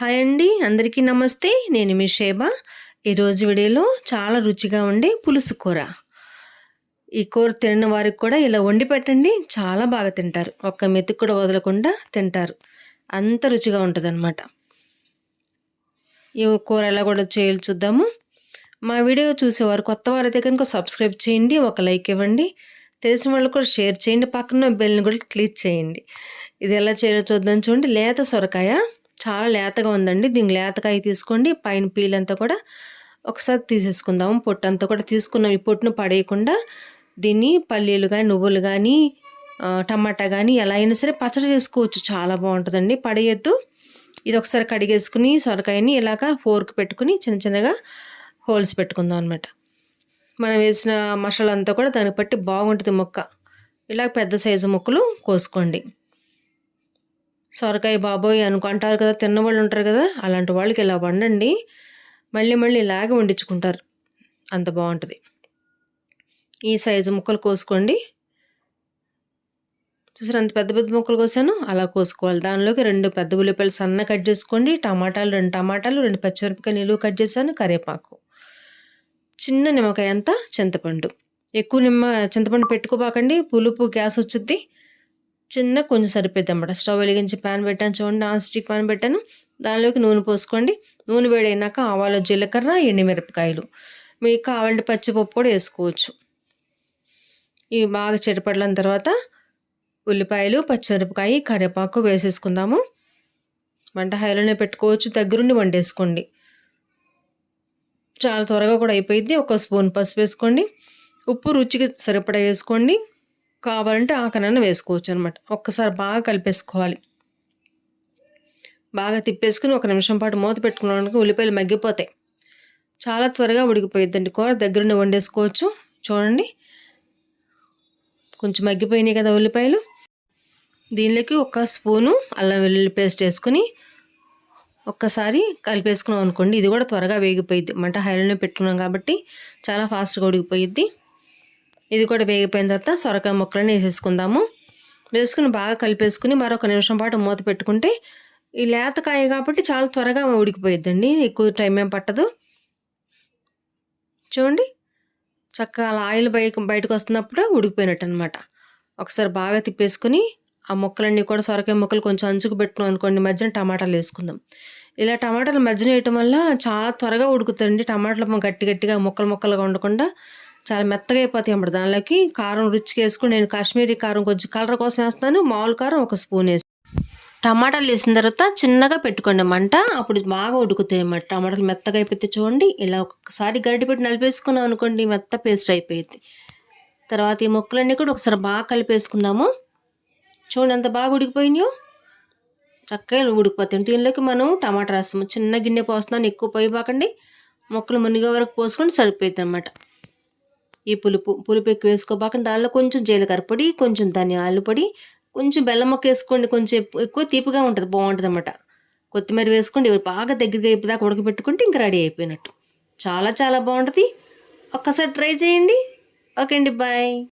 Hi అండి అందరికీ నమస్తే. నేను మీ షేబా. ఈరోజు వీడియోలో చాలా రుచిగా ఉండే పులుసు కూర. ఈ కూర తినని వారికి కూడా ఇలా వండి పెట్టండి చాలా బాగా తింటారు. ఒక్క మెతుకు కూడా వదలకుండా తింటారు. అంత రుచిగా ఉంటుందన్నమాట. ఈ కూర ఎలా కూడా చేయాలి చూద్దాము. మా వీడియో చూసేవారు కొత్త వారైతే కనుక సబ్స్క్రైబ్ చేయండి ఒక లైక్ ఇవ్వండి. తెలిసిన వాళ్ళు కూడా షేర్ చేయండి పక్కన బెల్ని కూడా క్లిక్ చేయండి. ఇది ఎలా చేయాలో చూద్దాం చూడండి. లేత సొరకాయ. చాలా లేతగా ఉందండి. దీని లేతకాయ తీసుకోండి. పైన పీల్ అంతా కూడా ఒకసారి తీసేసుకుందాం. పొట్టు అంతా కూడా తీసుకున్నాం. ఈ పొట్టును పడేయకుండా దీన్ని పల్లీలు కానీ నువ్వులు కానీ టమాటా కానీ ఎలా అయినా సరే పచ్చడి చేసుకోవచ్చు. చాలా బాగుంటుందండి. పడేయద్దు. ఇది ఒకసారి కడిగేసుకుని సొరకాయని ఇలాగ ఫోర్క్ పెట్టుకుని చిన్న చిన్నగా హోల్స్ పెట్టుకుందాం అనమాట మనం వేసిన మసాలా అంతా కూడా దాన్ని బట్టి బాగుంటుంది మొక్క. ఇలా పెద్ద సైజు ముక్కలు కోసుకోండి. సొరకాయ బాబోయ్ అనుకుంటారు కదా తిన్నవాళ్ళు ఉంటారు కదా అలాంటి వాళ్ళకి ఇలా వండండి. మళ్ళీ మళ్ళీ ఇలాగే వండించుకుంటారు. అంత బాగుంటుంది. ఈ సైజు ముక్కలు కోసుకోండి. చూసారు అంత పెద్ద పెద్ద ముక్కలు కోసాను. అలా కోసుకోవాలి. దానిలోకి రెండు పెద్ద ఉల్లిపాయలు సన్న కట్ చేసుకోండి. టమాటాలు రెండు టమాటాలు రెండు పచ్చిమిరపకాయ నిలువ కట్ చేశాను కరివేపాకు. చిన్న నిమ్మకాయ అంతా చింతపండు. ఎక్కువ నిమ్మ చింతపండు పెట్టుకోబాకండి. పులుపు గ్యాస్ వచ్చుద్ది. చిన్న కొంచెం సరిపోద్ది అనమాట స్టవ్ వెలిగించి ప్యాన్ పెట్టాను చూడండి నాన్ స్టిక్ ప్యాన్ పెట్టాను. దానిలోకి నూనె పోసుకోండి. నూనె వేడైనాక ఆవాలు జీలకర్ర ఎండిమిరపకాయలు. మీకు కావాలంటే పచ్చిపప్పు కూడా వేసుకోవచ్చు. ఇవి బాగా చెడపడిన తర్వాత ఉల్లిపాయలు పచ్చిమిరపకాయ కరివేపాకు వేసేసుకుందాము. వంట హైలోనే పెట్టుకోవచ్చు. దగ్గరుండి వండేసుకోండి. చాలా త్వరగా కూడా అయిపోయింది ఒక స్పూన్ పసుపు వేసుకోండి. ఉప్పు రుచికి సరిపడా వేసుకోండి. కావాలంటే ఆకనైనా వేసుకోవచ్చు అనమాట ఒక్కసారి బాగా కలిపేసుకోవాలి. బాగా తిప్పేసుకుని ఒక నిమిషం పాటు మూత పెట్టుకున్నాక ఉల్లిపాయలు మగ్గిపోతాయి. చాలా త్వరగా ఉడికిపోయిద్దండి. కూర దగ్గరుండి వండేసుకోవచ్చు. చూడండి. కొంచెం మగ్గిపోయినాయి కదా ఉల్లిపాయలు. దీనిలోకి ఒక స్పూను అల్లం వెల్లుల్లి పేస్ట్ వేసుకుని ఒక్కసారి కలిపేసుకున్నాం అనుకోండి ఇది కూడా త్వరగా వేగిపోయిద్ది. మంట హైలోనే పెట్టుకున్నాం కాబట్టి చాలా ఫాస్ట్గా ఉడికిపోయిద్ది. ఇది కూడా వేగిపోయిన తర్వాత సొరకాయ ముక్కలను వేసేసుకుందాము. వేసుకుని బాగా కలిపేసుకుని మరొక నిమిషం పాటు మూత పెట్టుకుంటే ఈ లేతకాయ కాబట్టి చాలా త్వరగా ఉడికిపోయిద్దండి. ఎక్కువ టైం ఏం పట్టదు. చూడండి చక్కగా అలా ఆయిల్ బయట బయటకు వస్తున్నప్పుడు ఉడికిపోయినట్టు అనమాట ఒకసారి బాగా తిప్పేసుకుని ఆ ముక్కలన్నీ కూడా సొరకాయ ముక్కలు కొంచెం అంచుకు పెట్టుకున్నాం అనుకోండి మధ్యన టమాటాలు వేసుకుందాం. ఇలా టమాటాలు మధ్యన వేయటం వల్ల చాలా త్వరగా ఉడుకుతుంది టమాటాలు గట్టి గట్టిగా ముక్కలు ముక్కలుగా ఉండకుండా చాలా మెత్తగా అయిపోతాయి అన్నమాట దానిలోకి కారం రుచికి వేసుకుని నేను కాశ్మీరీ కారం కొంచెం కలర్ కోసం వేస్తాను. మామూలు కారం ఒక స్పూన్ వేసి. టమాటాలు వేసిన తర్వాత చిన్నగా పెట్టుకోండి మంట. అప్పుడు బాగా ఉడుకుతాయి అన్నమాట టమాటాలు మెత్తగా అయిపోతే చూడండి ఇలా ఒక్కసారి గరిటె పెట్టి నలిపేసుకున్నాం అనుకోండి మెత్త పేస్ట్ అయిపోయింది. తర్వాత ఈ ముక్కలన్నీ కూడా ఒకసారి బాగా కలిపేసుకుందాము. చూడండి ఎంత బాగా ఉడికిపోయినాయో. చక్కగా ఉడికిపోతాయి. దీనిలోకి మనం టమాటా రసం చిన్న గిన్నె పోస్తున్నాను ఎక్కువ పోయిపోకండి మొక్కలు మునిగే వరకు పోసుకొని సరిపోయింది అనమాట ఈ పులుపు పులుపు ఎక్కువ వేసుకోబాకండి. దానిలో కొంచెం జీలకర్ర పొడి కొంచెం ధనియాల పొడి కొంచెం బెల్లం మొక్క వేసుకోండి. కొంచెం ఎక్కువ తీపిగా ఉంటుంది బాగుంటుంది అన్నమాట కొత్తిమీర వేసుకోండి. బాగా దగ్గరగా అయిపోదాకా ఉడకబెట్టుకుంటే ఇంకా రెడీ అయిపోయినట్టు. చాలా చాలా బాగుంటుంది. ఒక్కసారి ట్రై చేయండి. ఓకే అండి బాయ్.